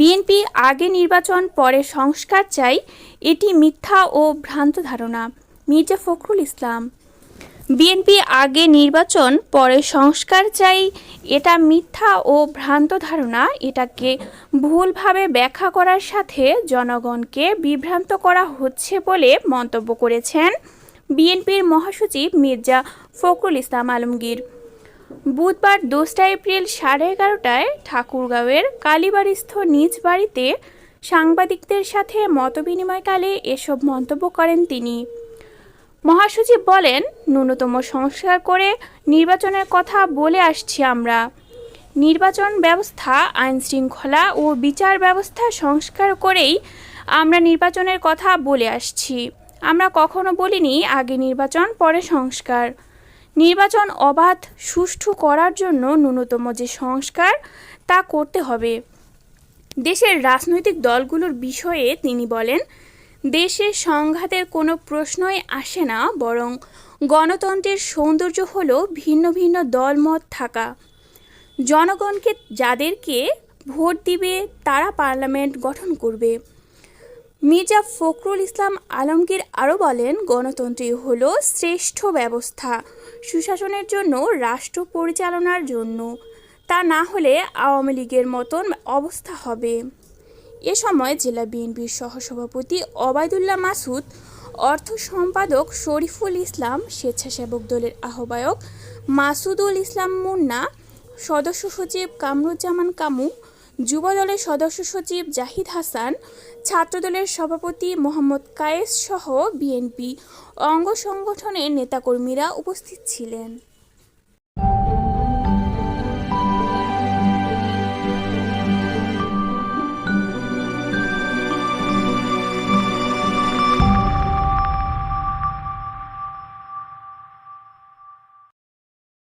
BNP আগে নির্বাচন, পরে সংস্কার চাই, এটি মিথ্যা ও ভ্রান্ত ধারণা। মির্জা ফখরুল ইসলাম। বিএনপি আগে নির্বাচন, পরে সংস্কার চাই, এটা মিথ্যা ও ভ্রান্ত ধারণা। এটাকে ভুলভাবে ব্যাখ্যা করার সাথে জনগণকে বিভ্রান্ত করা হচ্ছে বলে মন্তব্য করেছেন বিএনপির মহাসচিব মির্জা ফখরুল ইসলাম আলমগীর। বুধবার দোসরা এপ্রিল সাড়ে এগারোটায় ঠাকুরগাঁওয়ের কালীবাড়িস্থ নিজ বাড়িতে সাংবাদিকদের সাথে মতবিনিময়কালে এসব মন্তব্য করেন তিনি। মহাসচিব বলেন, ন্যূনতম সংস্কার করে নির্বাচনের কথা বলে আসছি আমরা। নির্বাচন ব্যবস্থা আইন শৃঙ্খলা ও বিচার ব্যবস্থা সংস্কার করেই আমরা নির্বাচনের কথা বলে আসছি। আমরা কখনো বলিনি আগে নির্বাচন, পরে সংস্কার। নির্বাচন অবাধ, সুষ্ঠু করার জন্য ন্যূনতম যে সংস্কার, তা করতে হবে। দেশের রাজনৈতিক দলগুলোর বিষয়ে তিনি বলেন, দেশে সংঘাতের কোনো প্রশ্নই আসে না, বরং গণতন্ত্রের সৌন্দর্য হলো ভিন্ন ভিন্ন দলমত থাকা। জনগণকে যাদেরকে ভোট দিবে, তারা পার্লামেন্ট গঠন করবে। মির্জা ফখরুল ইসলাম আলমগীর আরও বলেন গণতন্ত্রই হল শ্রেষ্ঠ ব্যবস্থা সুশাসনের জন্য, রাষ্ট্র পরিচালনার জন্য। তা না হলে আওয়ামী লীগের মতন অবস্থা হবে। এ সময় জেলা বিএনপির সহসভাপতি অবায়দুল্লাহ মাসুদ অর্থ সম্পাদক শরীফুল ইসলাম, স্বেচ্ছাসেবক দলের আহ্বায়ক মাসুদুল ইসলাম মুন্না, সদস্য সচিব কামরুজ্জামান কামু যুব দলের সদস্য সচিব জাহিদ হাসান, ছাত্রদলের সভাপতি মোহাম্মদ কায়েস সহ বিএনপি অঙ্গ সংগঠনের নেতাকর্মীরা উপস্থিত ছিলেন।